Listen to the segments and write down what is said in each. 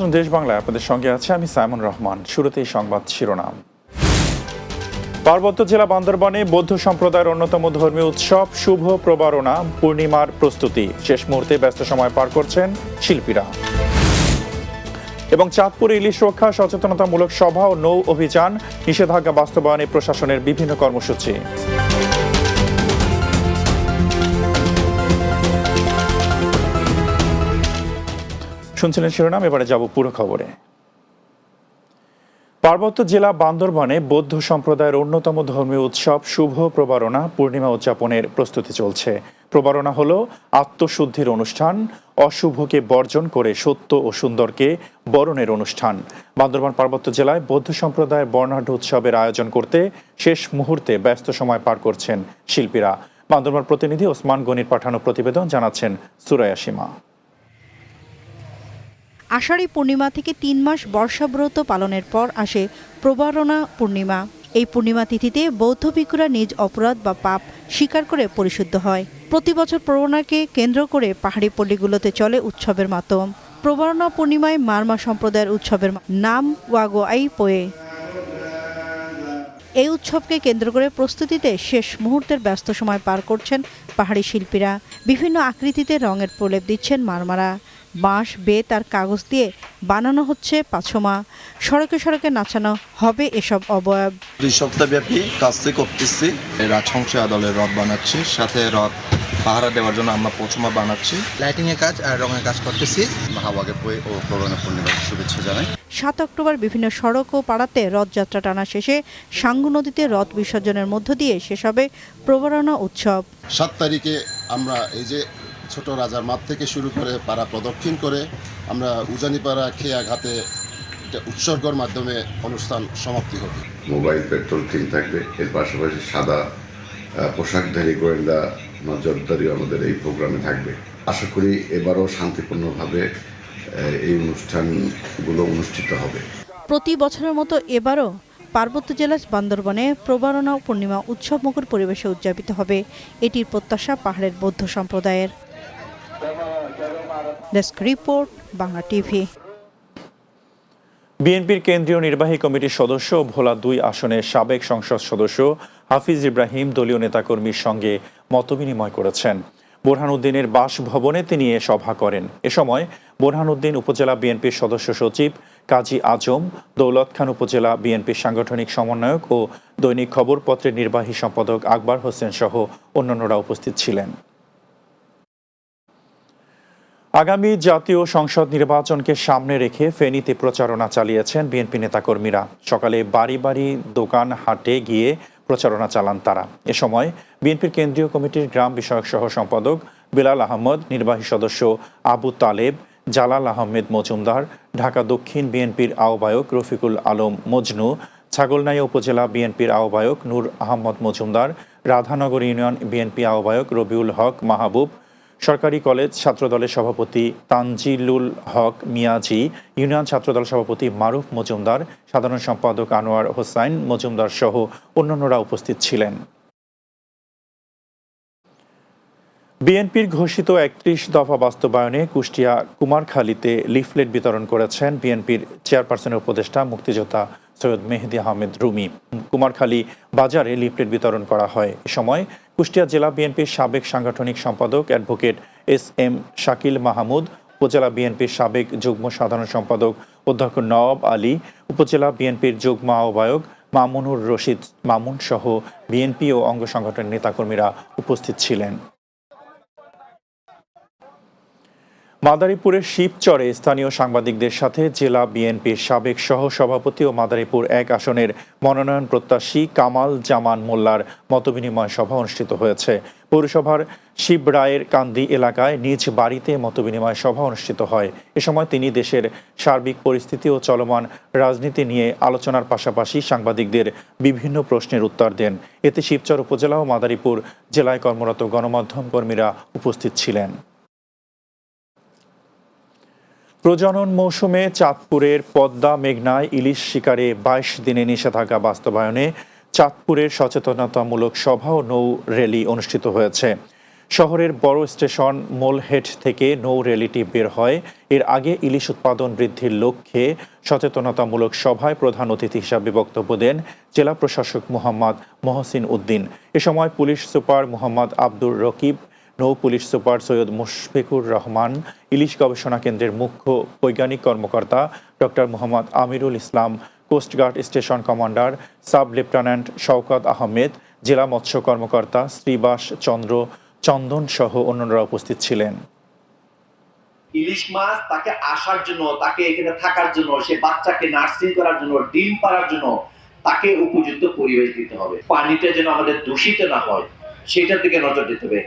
আমন্ত্রণ দেশ বাংলায় আপনাদের সঙ্গে আছে আমি সাইমন রহমান। শুরুতেই সংবাদ শিরোনাম। পার্বত্য জেলা বান্দরবানে বৌদ্ধ সম্প্রদায়ের অন্যতম ধর্মীয় উৎসব, শুভ প্রবারণা, পূর্ণিমার প্রস্তুতি। শেষ মুহূর্তে ব্যস্ত সময় পার করছেন শিল্পীরা। এবং চাঁদপুরে ইলিশ রক্ষা, সচেতনতামূলক সভা ও নৌ অভিযান, নিষেধাজ্ঞা বাস্তবায়নে প্রশাসনের বিভিন্ন কর্মসূচি। শুনছিলেন শিরোনাম, এবারে যাব পুরো খবরে। পার্বত্য জেলা বান্দরবানে বৌদ্ধ সম্প্রদায়ের অন্যতম ধর্মীয় উৎসব শুভ প্রবারণা, পূর্ণিমা উদযাপনের প্রস্তুতি চলছে। প্রবারণা হল আত্মশুদ্ধির অনুষ্ঠান, অশুভকে বর্জন করে সত্য ও সুন্দরকে বরণের অনুষ্ঠান। বান্দরবান পার্বত্য জেলায় বৌদ্ধ সম্প্রদায়ের বর্ণাঢ্য উৎসবের আয়োজন করতে শেষ মুহূর্তে ব্যস্ত সময় পার করছেন শিল্পীরা। বান্দরবান প্রতিনিধি ওসমান গনির পাঠানো প্রতিবেদন জানাচ্ছেন সুরায়া সীমা। আষাঢ়ী পূর্ণিমা থেকে তিন মাস বর্ষাব্রত পালনের পর আসে প্রবারণা পূর্ণিমা। এই পূর্ণিমা তিথিতে বৌদ্ধ ভিক্ষুরা নিজ অপরাধ বা পাপ স্বীকার করে পরিশুদ্ধ হয়। প্রতি বছর প্রবণাকে কেন্দ্র করে পাহাড়ি পল্লীগুলোতে চলে উৎসবের মাতম প্রবারণা পূর্ণিমায় মারমা সম্প্রদায়ের উৎসবের নাম ওয়াগো আই পোয়ে। এই উৎসবকে কেন্দ্র করে প্রস্তুতিতে শেষ মুহূর্তের ব্যস্ত সময় পার করছেন পাহাড়ি শিল্পীরা। বিভিন্ন আকৃতিতে রঙের প্রলেপ দিচ্ছেন মারমারা। বাঁশ বেত আর কাগজ দিয়ে বানানো হচ্ছে পাছমা। সড়কে সড়কে নাচানো হবে এসব অবয়ব। দুই সপ্তাহব্যাপী কাজটি করতেছি। রাজহংস আদলের রথ বানাচ্ছি সাথে রথ পাহারা দেওয়ার জন্য আমরা পচমা বানাচ্ছি। লাইটিং এর কাজ আর রঙের কাজ করতেছি। বই ও করোনা পূর্ণিমার শুভেচ্ছা জানাই। সাত অক্টোবর বিভিন্ন সড়ক ও পাড়াতে রথযাত্রা টানা শেষে সাঙ্গু নদীতে রথ বিসর্জনের মধ্য দিয়ে শেষ হবে প্রবরণা উৎসব। সাত তারিখে আমরা এই যে ছোট রাজার মাঠ থেকে শুরু করে পাড়া প্রদক্ষিণ করে আমরা উজানিপাড়া খেয়া ঘাটে উৎসর্গর মাধ্যমে অনুষ্ঠান সমাপ্তি হবে মোবাইল পেট্রোল টিম থাকবে। এর পাশাপাশি সাদা পোশাকধারী গোয়েন্দা নজরদারি আমাদের এই প্রোগ্রামে থাকবে। আশা করি এবারও শান্তিপূর্ণভাবে এই অনুষ্ঠানগুলো অনুষ্ঠিত হবে। প্রতি বছরের মতো এবারও পার্বত্য জেলার বান্দরবনে প্রবারণা পূর্ণিমা উৎসব মুখর পরিবেশে উদযাপিত হবে। এটির প্রত্যাশা পাহাড়ের বৌদ্ধ সম্প্রদায়ের। Desk report, Bangla TV. বিএনপির কেন্দ্রীয় নির্বাহী কমিটির সদস্য, ভোলা দুই আসনের সাবেক সংসদ সদস্য হাফিজ ইব্রাহিম দলীয় নেতাকর্মীর সঙ্গে মতবিনিময় করেছেন। বোরহানুদ্দিনের বাসভবনে তিনি এ সভা করেন। এ সময় বোরহানুদ্দিন উপজেলা বিএনপির সদস্য সচিব, কাজী আজম, দৌলত খান উপজেলা বিএনপির সাংগঠনিক সমন্বয়ক ও দৈনিক খবরপত্রের নির্বাহী সম্পাদক আকবর হোসেন সহ অন্যান্যরা উপস্থিত ছিলেন। আগামী জাতীয় সংসদ নির্বাচনকে সামনে রেখে ফেনীতে প্রচারণা চালিয়েছেন বিএনপি নেতাকর্মীরা। সকালে বাড়ি বাড়ি দোকান হাটে গিয়ে প্রচারণা চালান তারা। এ সময় বিএনপির কেন্দ্রীয় কমিটির গ্রাম বিষয়ক সহ সম্পাদক বিলাল আহমদ, নির্বাহী সদস্য আবু তালেব, জালাল আহমেদ মজুমদার, ঢাকা দক্ষিণ বিএনপির আহ্বায়ক রফিকুল আলম মজনু, ছাগলনাইয়া উপজেলা বিএনপির আহ্বায়ক নূর আহমদ মজুমদার, রাধানগর ইউনিয়ন বিএনপি আহ্বায়ক রবিউল হক মাহবুব সরকারি কলেজ ছাত্রদলের সভাপতি তানজিলুল হক মিয়াজি, ইউনিয়ন ছাত্রদল সভাপতি মারুফ মজুমদার, সাধারণ সম্পাদক আনোয়ার হোসাইন মজুমদার সহ অন্যান্যরা উপস্থিত ছিলেন। বিএনপির ঘোষিত একত্রিশ দফা বাস্তবায়নে কুষ্টিয়া কুমারখালীতে লিফলেট বিতরণ করেছেন বিএনপির চেয়ারপারসনের উপদেষ্টা মুক্তিযোদ্ধা সৈয়দ মেহেদি আহমেদ রুমি। কুমারখালী বাজারে লিফলেট বিতরণ করা হয়। এ সময় কুষ্টিয়া জেলা বিএনপির সাবেক সাংগঠনিক সম্পাদক advocate S M Shakil Mahmud, উপজেলা বিএনপির সাবেক যুগ্ম সাধারণ সম্পাদক অধ্যক্ষ নওয়াব আলী, উপজেলা বিএনপির যুগ্ম আহ্বায়ক মামুনুর রশিদ মামুন সহ বিএনপি ও অঙ্গ সংগঠনের নেতাকর্মীরা উপস্থিত ছিলেন। মাদারীপুরের শিবচরে স্থানীয় সাংবাদিকদের সাথে জেলা বিএনপির সাবেক সহ সভাপতি ও মাদারীপুর এক আসনের মনোনয়ন প্রত্যাশী কামাল জামান মোল্লার মতবিনিময় সভা অনুষ্ঠিত হয়েছে। পৌরসভার শিবরায়ের কান্দি এলাকায় নিজ বাড়িতে মতবিনিময় সভা অনুষ্ঠিত হয়। এ সময় তিনি দেশের সার্বিক পরিস্থিতি ও চলমান রাজনীতি নিয়ে আলোচনার পাশাপাশি সাংবাদিকদের বিভিন্ন প্রশ্নের উত্তর দেন। এতে শিবচর উপজেলা ও মাদারীপুর জেলায় কর্মরত গণমাধ্যম কর্মীরা উপস্থিত ছিলেন। প্রজনন মৌসুমে চাঁদপুরের পদ্মা মেঘনায় ইলিশ শিকারে বাইশ দিনে নিষেধাজ্ঞা বাস্তবায়নে চাঁদপুরের সচেতনতামূলক সভা ও নৌ র্যালি অনুষ্ঠিত হয়েছে। শহরের বড় স্টেশন মোলহেড থেকে নৌ র্যালিটি বের হয়। এর আগে ইলিশ উৎপাদন বৃদ্ধির লক্ষ্যে সচেতনতামূলক সভায় প্রধান অতিথি হিসাবে বক্তব্য দেন জেলা প্রশাসক মোহাম্মদ মহসিন উদ্দিন। এ সময় পুলিশ সুপার মোহাম্মদ আব্দুর রকিব নৌ পুলিশ সুপার সৈয়দ মুশফিকুর রহমান, ইলিশ গবেষণা কেন্দ্রের মুখ্য বৈজ্ঞানিক কর্মকর্তা doctor Mohammad Amirul Islam coastguard station commander, sub lieutenant Shawkat Ahmed, জেলা মৎস্য কর্মকর্তা শ্রীবাস চন্দ্র চন্দন সহ অন্যরা উপস্থিত ছিলেন। ইলিশ মাছ তাকে আসার জন্য, তাকে এখানে থাকার জন্য, সে বাচ্চাকে নার্সিং করার জন্য, ডিম পাড়ার জন্য তাকে উপযুক্ত পরিবেশ দিতে হবে। পানিটা যেন আমাদের দূষিত না হয়, সেটার দিকে নজর দিতে হবে।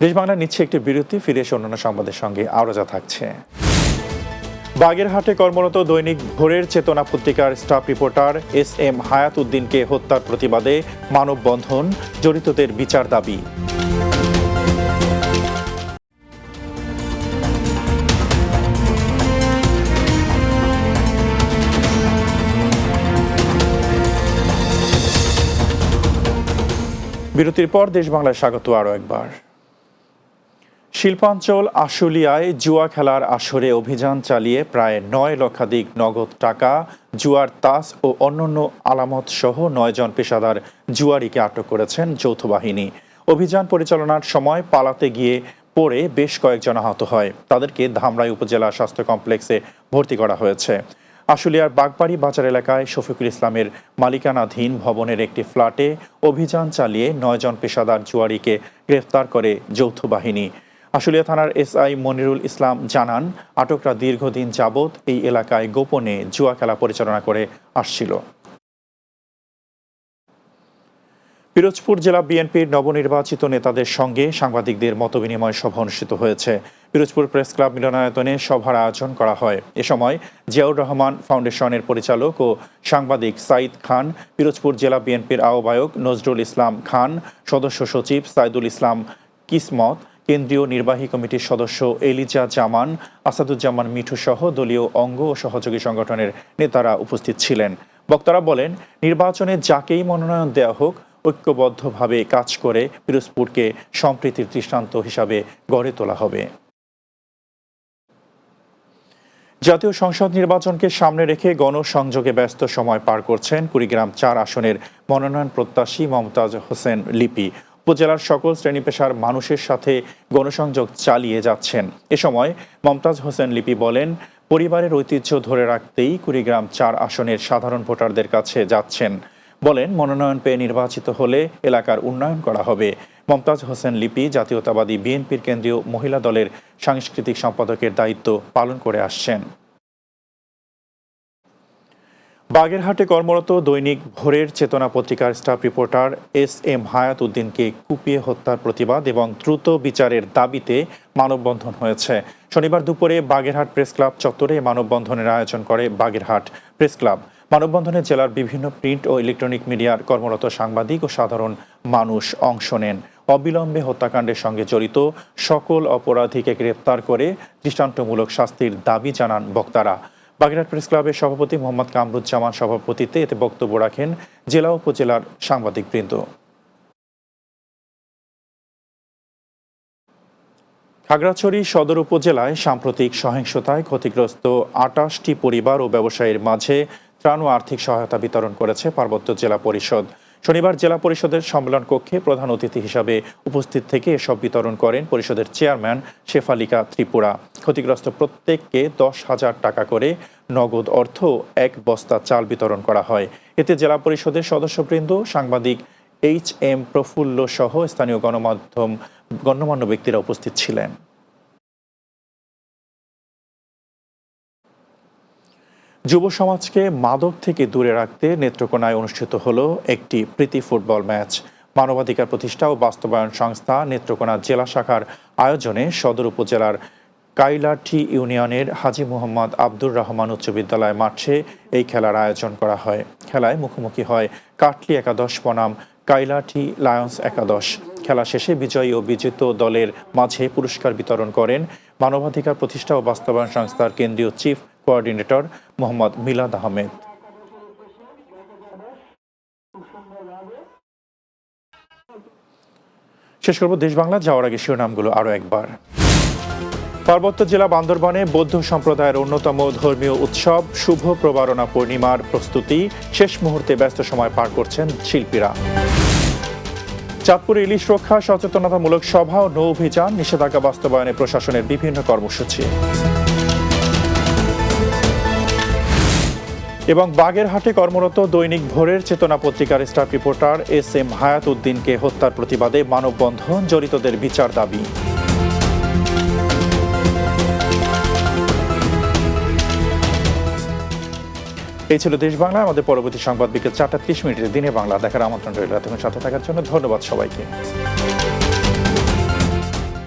দেশ বাংলা নিচ্ছে একটি বিরতি, ফিরে এসে অন্যান্য সংবাদের সঙ্গে আরও যা থাকছে। বাগেরহাটে কর্মরত দৈনিক ভোরের চেতনা পত্রিকার স্টাফ রিপোর্টার এস এম হায়াত উদ্দিনকে হত্যার প্রতিবাদে মানববন্ধন, জড়িতদের বিচার দাবি। বিরতির পর দেশ বাংলায় স্বাগত আরও একবার। শিল্পাঞ্চল আশুলিয়ায় জুয়া খেলার আসরে অভিযান চালিয়ে প্রায় নয় লক্ষাধিক নগদ টাকা, জুয়ার তাস ও অন্যান্য আলামত সহ নয়জন পেশাদার জুয়ারিকে আটক করেছেন যৌথ বাহিনী। অভিযান পরিচালনার সময় পালাতে গিয়ে পড়ে বেশ কয়েকজন আহত হয়। তাদেরকে ধামরাই উপজেলা স্বাস্থ্য কমপ্লেক্সে ভর্তি করা হয়েছে। আশুলিয়ার বাগবাড়ি বাজার এলাকায় শফিকুল ইসলামের মালিকানাধীন ভবনের একটি ফ্ল্যাটে অভিযান চালিয়ে নয়জন পেশাদার জুয়ারিকে গ্রেফতার করে যৌথ বাহিনী। আশুলিয়া থানার এসআই মনিরুল ইসলাম জানান, আটকরা দীর্ঘদিন যাবৎ এই এলাকায় গোপনে জুয়া খেলা পরিচালনা করে আসছিল। পিরোজপুর জেলা বিএনপির নবনির্বাচিত নেতাদের সঙ্গে সাংবাদিকদের মতবিনিময় সভা অনুষ্ঠিত হয়েছে। পিরোজপুর প্রেস ক্লাব মিলনায়তনে সভার আয়োজন করা হয়। এ সময় জিয়াউর রহমান ফাউন্ডেশনের পরিচালক ও সাংবাদিক সাইদ খান, পিরোজপুর জেলা বিএনপির আহ্বায়ক নজরুল ইসলাম খান, সদস্য সচিব সাইদুল ইসলাম কিসমত কেন্দ্রীয় নির্বাহী কমিটির সদস্য এলিজা জামান, আসাদুজ্জামান মিঠু সহ দলীয় অঙ্গ ও সহযোগী সংগঠনের নেতারা উপস্থিত ছিলেন। বক্তারা বলেন, নির্বাচনে যাকেই মনোনয়ন দেওয়া হোক, ঐক্যবদ্ধভাবে কাজ করে পিরোজপুরকে সম্প্রীতির দৃষ্টান্ত হিসাবে গড়ে তোলা হবে। জাতীয় সংসদ নির্বাচনকে সামনে রেখে গণসংযোগে ব্যস্ত সময় পার করছেন কুড়িগ্রাম চার আসনের মনোনয়ন প্রত্যাশী মমতাজ হোসেন লিপি। উপজেলার সকল শ্রেণি পেশার মানুষের সাথে গণসংযোগ চালিয়ে যাচ্ছেন। এ সময় মমতাজ হোসেন লিপি বলেন, পরিবারের ঐতিহ্য ধরে রাখতেই কুড়িগ্রাম চার আসনের সাধারণ ভোটারদের কাছে যাচ্ছেন। বলেন, মনোনয়ন পেয়ে নির্বাচিত হলে এলাকার উন্নয়ন করা হবে। মমতাজ হোসেন লিপি জাতীয়তাবাদী বিএনপির কেন্দ্রীয় মহিলা দলের সাংস্কৃতিক সম্পাদকের দায়িত্ব পালন করে আসছেন। বাগেরহাটে কর্মরত দৈনিক ভোরের চেতনা পত্রিকার স্টাফ রিপোর্টার এস এম হায়াত উদ্দিনকে কুপিয়ে হত্যার প্রতিবাদ এবং দ্রুত বিচারের দাবিতে মানববন্ধন হয়েছে। শনিবার দুপুরে বাগেরহাট প্রেস ক্লাব চত্বরে মানববন্ধনের আয়োজন করে বাগেরহাট প্রেস ক্লাব। মানববন্ধনে জেলার বিভিন্ন প্রিন্ট ও ইলেকট্রনিক মিডিয়ার কর্মরত সাংবাদিক ও সাধারণ মানুষ অংশ নেন। অবিলম্বে হত্যাকাণ্ডের সঙ্গে জড়িত সকল অপরাধীকে গ্রেপ্তার করে দৃষ্টান্তমূলক শাস্তির দাবি জানান বক্তারা। বাগেরহাট প্রেস ক্লাবের সভাপতি মোহাম্মদ কামরুজ্জামান সভাপতিত্বে এতে বক্তব্য রাখেন জেলা উপজেলার সাংবাদিকবৃন্দ খাগড়াছড়ি সদর উপজেলায় সাম্প্রতিক সহিংসতায় ক্ষতিগ্রস্ত আটাশটি পরিবার ও ব্যবসায়ীর মাঝে ত্রাণ ও আর্থিক সহায়তা বিতরণ করেছে পার্বত্য জেলা পরিষদ। শনিবার জেলা পরিষদের সম্মেলন কক্ষে প্রধান অতিথি হিসাবে উপস্থিত থেকে এসব বিতরণ করেন পরিষদের চেয়ারম্যান শেফালিকা ত্রিপুরা। ক্ষতিগ্রস্ত প্রত্যেককে দশ হাজার টাকা করে নগদ অর্থ এক বস্তা চাল বিতরণ করা হয়। এতে জেলা পরিষদের সদস্যবৃন্দ, সাংবাদিক এইচ এম প্রফুল্ল সহ স্থানীয় গণমাধ্যম, গণ্যমান্য ব্যক্তিরা উপস্থিত ছিলেন। যুব সমাজকে মাদক থেকে দূরে রাখতে নেত্রকোনায় অনুষ্ঠিত হলো একটি প্রীতি ফুটবল ম্যাচ। মানবাধিকার প্রতিষ্ঠা ও বাস্তবায়ন সংস্থা নেত্রকোনা জেলা শাখার আয়োজনে সদর উপজেলার কাইলাঠি ইউনিয়নের হাজী মোহাম্মদ আব্দুর রহমান উচ্চ বিদ্যালয় মাঠে এই খেলার আয়োজন করা হয়। খেলায় মুখোমুখি হয় কাটলি একাদশ বনাম, কাইলাঠি লায়ন্স একাদশ। খেলা শেষে বিজয়ী ও বিজেত দলের মাঝে পুরস্কার বিতরণ করেন মানবাধিকার প্রতিষ্ঠা ও বাস্তবায়ন সংস্থার কেন্দ্রীয় চিফ কোঅর্ডিনেটর মোহাম্মদ মিলাদ আহমেদ। শেষ করব দেশ বাংলা, যাওয়ার আগে শিরোনামগুলো আরও একবার। পার্বত্য জেলা বান্দরবানে বৌদ্ধ সম্প্রদায়ের অন্যতম ধর্মীয় উৎসব, শুভ প্রবারণা পূর্ণিমার প্রস্তুতি, শেষ মুহূর্তে ব্যস্ত সময় পার করছেন শিল্পীরা। চাঁদপুরে ইলিশ রক্ষা, সচেতনতামূলক সভা ও নৌ অভিযান, নিষেধাজ্ঞা বাস্তবায়নে প্রশাসনের বিভিন্ন কর্মসূচি। এবং বাগেরহাটে কর্মরত দৈনিক ভোরের চেতনা পত্রিকার স্টাফ রিপোর্টার এস এম হায়াত উদ্দিনকে হত্যার প্রতিবাদে মানববন্ধন, জড়িতদের বিচার দাবি। এই ছিল দেশ বাংলা, আমাদের পরবর্তী সংবাদ বিকেল চারটা ত্রিশ মিনিটের দিনে বাংলা দেখার আমন্ত্রণ রইল। এতক্ষণ সাথে থাকার জন্য ধন্যবাদ সবাইকে।